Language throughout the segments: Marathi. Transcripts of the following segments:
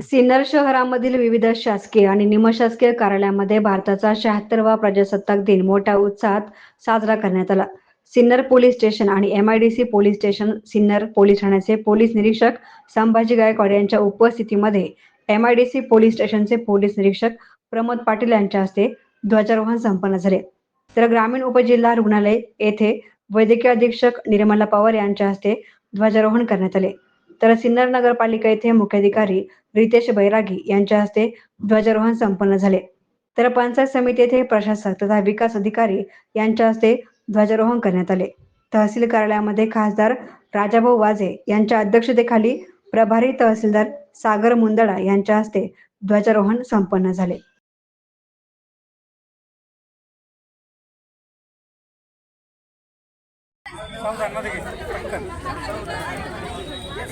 सिन्नर शहरामधील विविध शासकीय आणि निमशासकीय कार्यालयामध्ये भारताचा शहात्तरवा प्रजासत्ताक दिन मोठ्या उत्साहात साजरा करण्यात आला. सिन्नर पोलीस स्टेशन आणि MIDC police station Sinnar police ठाण्याचे पोलीस निरीक्षक संभाजी गायकवाड यांच्या उपस्थितीमध्ये एम आयडीसी पोलीस स्टेशनचे पोलीस निरीक्षक प्रमोद पाटील यांच्या हस्ते ध्वजारोहण संपन्न झाले. तर ग्रामीण उपजिल्हा रुग्णालय येथे वैद्यकीय अधीक्षक निर्मला पवार यांच्या हस्ते ध्वजारोहण करण्यात आले. तर सिन्नर नगरपालिका येथे मुख्याधिकारी रितेश बैरागी यांच्या हस्ते ध्वजारोहण संपन्न झाले. तर पंचायत समिती येथे प्रशासक तथा विकास अधिकारी यांच्या हस्ते ध्वजारोहण करण्यात आले. तहसील कार्यालयामध्ये खासदार राजाभाऊ वाजे यांच्या अध्यक्षतेखाली प्रभारी तहसीलदार सागर मुंदडा यांच्या हस्ते ध्वजारोहण संपन्न झाले.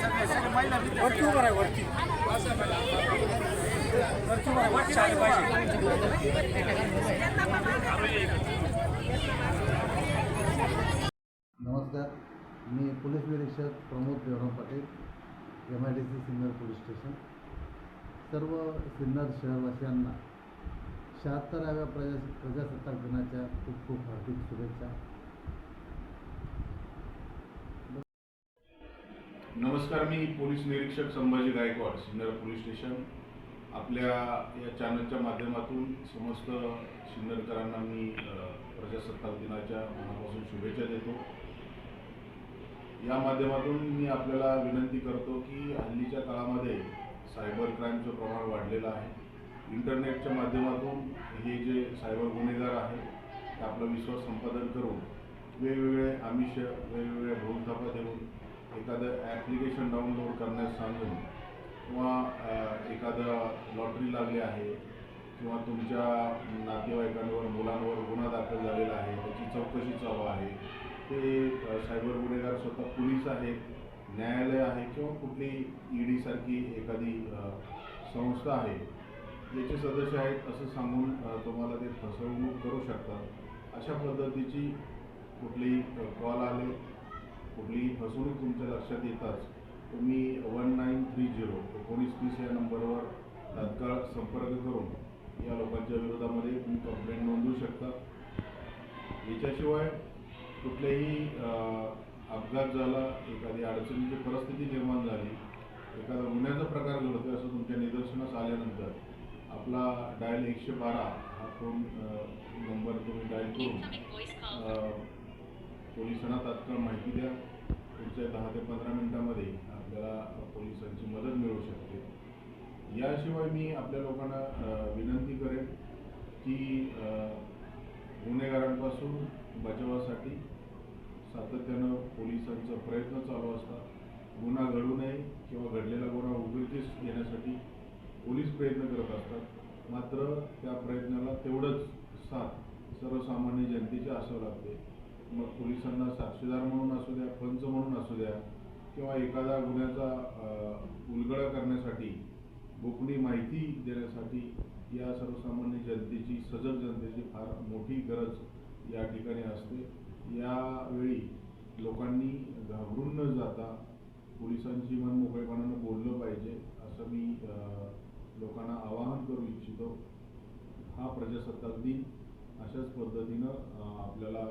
वरती उभं आहे वरती. वरती उभं वरती पाहिजे नमस्कार. मी पोलीस निरीक्षक Pramod Devram Patil M I D C Sinnar police station. सर्व सिन्नर शहरवासियांना शहात्तराव्या प्रजा प्रजासत्ताक दिनाच्या खूप खूप हार्दिक शुभेच्छा. नमस्कार मी पोलीस निरीक्षक संभाजी गायकवाड सिन्नर पोलीस स्टेशन. आपल्या या चॅनलच्या माध्यमातून समस्त सिन्नरकरांना मी प्रजासत्ताक दिनाच्या मनापासून शुभेच्छा देतो. या माध्यमातून मी आपल्याला विनंती करतो की हल्लीच्या काळामध्ये सायबर क्राईमचं प्रमाण वाढलेलं आहे. इंटरनेटच्या माध्यमातून हे जे सायबर गुन्हेगार आहेत ते आपला विश्वास संपादन करून वेगवेगळे आमिष वेगवेगळ्या भूलथापा देऊन एखादं ॲप्लिकेशन डाउनलोड करण्यास सांगून किंवा एखादं लॉटरी लागली आहे किंवा तुमच्या नातेवाईकांवर मुलांवर गुन्हा दाखल झालेला आहे त्याची चौकशी चालू आहे ते सायबर गुन्हेगार स्वतः पोलीस आहेत न्यायालय आहे किंवा कुठली ई डीसारखी एखादी संस्था आहे याचे सदस्य आहेत असं सांगून तुम्हाला ते फसवणूक करू शकतात. अशा पद्धतीची कुठली कॉल आले कुठलीही फसवणूक तुमच्या लक्षात येताच तुम्ही वन नाईन थ्री झिरो एकोणीस तीस या नंबरवर तात्काळ संपर्क करून या लोकांच्या विरोधामध्ये तुम्ही कंप्लेंट नोंदवू शकता. याच्याशिवाय कुठलेही अपघात झाला एखादी अडचणीची परिस्थिती निर्माण झाली एखादा गुन्ह्याचा प्रकार घडतो असं तुमच्या निदर्शनास आल्यानंतर आपला डायल एकशे बारा हा फोन नंबर तुम्ही डायल करून पोलिसांना तात्काळ माहिती द्या. पुढच्या दहा ते पंधरा मिनिटांमध्ये आपल्याला पोलिसांची मदत मिळू शकते. याशिवाय मी आपल्या लोकांना विनंती करेन की गुन्हेगारांपासून बचावासाठी सातत्यानं पोलिसांचा प्रयत्न चालू असतात गुन्हा घडू नये किंवा घडलेला गुन्हा उघडकीस येण्यासाठी पोलीस प्रयत्न करत असतात. मात्र त्या प्रयत्नाला तेवढंच साथ सर्वसामान्य जनतेची असावं लागते. मग पोलिसांना साक्षीदार म्हणून असू द्या पंच म्हणून असू द्या किंवा एखाद्या गुन्ह्याचा उलगडा करण्यासाठी गोपनीय माहिती देण्यासाठी या सर्वसामान्य जनतेची सजग जनतेची फार मोठी गरज या ठिकाणी असते. यावेळी लोकांनी घाबरून न जाता पोलिसांशी मन मोकळेपणानं बोललं पाहिजे असं मी लोकांना आवाहन करू इच्छितो. हा प्रजासत्ताक दिन अशाच पद्धतीनं आपल्याला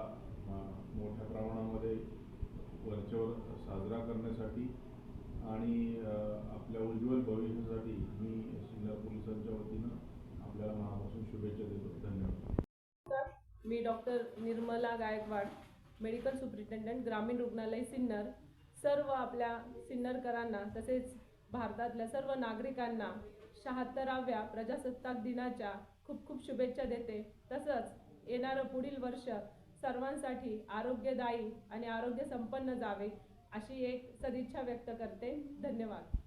मोठ्या प्रमाणामध्ये वरच्यावर साजरा करण्यासाठी आणि आपल्या उज्ज्वल भविष्यासाठी मी सिन्नर पोलिसांच्या वतीनं आपल्याला मनापासून शुभेच्छा देतो. धन्यवाद. मी doctor Nirmala Gaikwad medical superintendent ग्रामीण रुग्णालय सिन्नर सर्व आपल्या सिन्नरकरांना तसेच भारतातल्या सर्व नागरिकांना शहात्तराव्या प्रजासत्ताक दिनाच्या खूप खूप शुभेच्छा देते. तसंच येणारं पुढील वर्ष सर्वांसाठी आरोग्यदायी आणि आरोग्य संपन्न जावे अशी एक सदिच्छा व्यक्त करते. धन्यवाद.